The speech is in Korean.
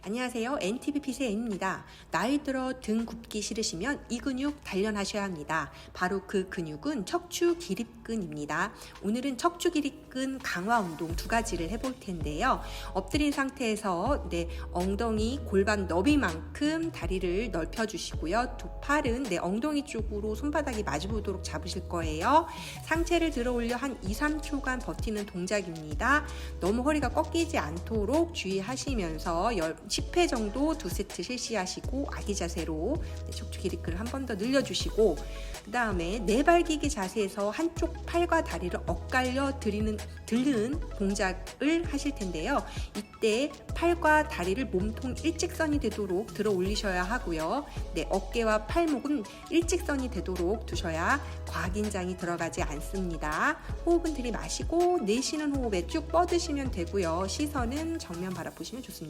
안녕하세요. NTV 피세입니다. 나이 들어 등 굽기 싫으시면 이 근육 단련하셔야 합니다. 바로 그 근육은 척추 기립근입니다. 오늘은 척추 기립근 강화 운동 두 가지를 해볼 텐데요. 엎드린 상태에서 네, 엉덩이 골반 너비만큼 다리를 넓혀 주시고요. 두 팔은 내 엉덩이 쪽으로 손바닥이 마주보도록 잡으실 거예요. 상체를 들어 올려 한 2, 3초간 버티는 동작입니다. 너무 허리가 꺾이지 않도록 주의하시면서 10회 정도 두 세트 실시하시고 아기 자세로 네, 척추 기립근을 한 번 더 늘려주시고 그 다음에 네발기기 자세에서 한쪽 팔과 다리를 엇갈려 들이는 들는 동작을 하실 텐데요. 이때 팔과 다리를 몸통 일직선이 되도록 들어 올리셔야 하고요. 네, 어깨와 팔목은 일직선이 되도록 두셔야 과긴장이 들어가지 않습니다. 호흡은 들이마시고 내쉬는 호흡에 쭉 뻗으시면 되고요. 시선은 정면 바라보시면 좋습니다.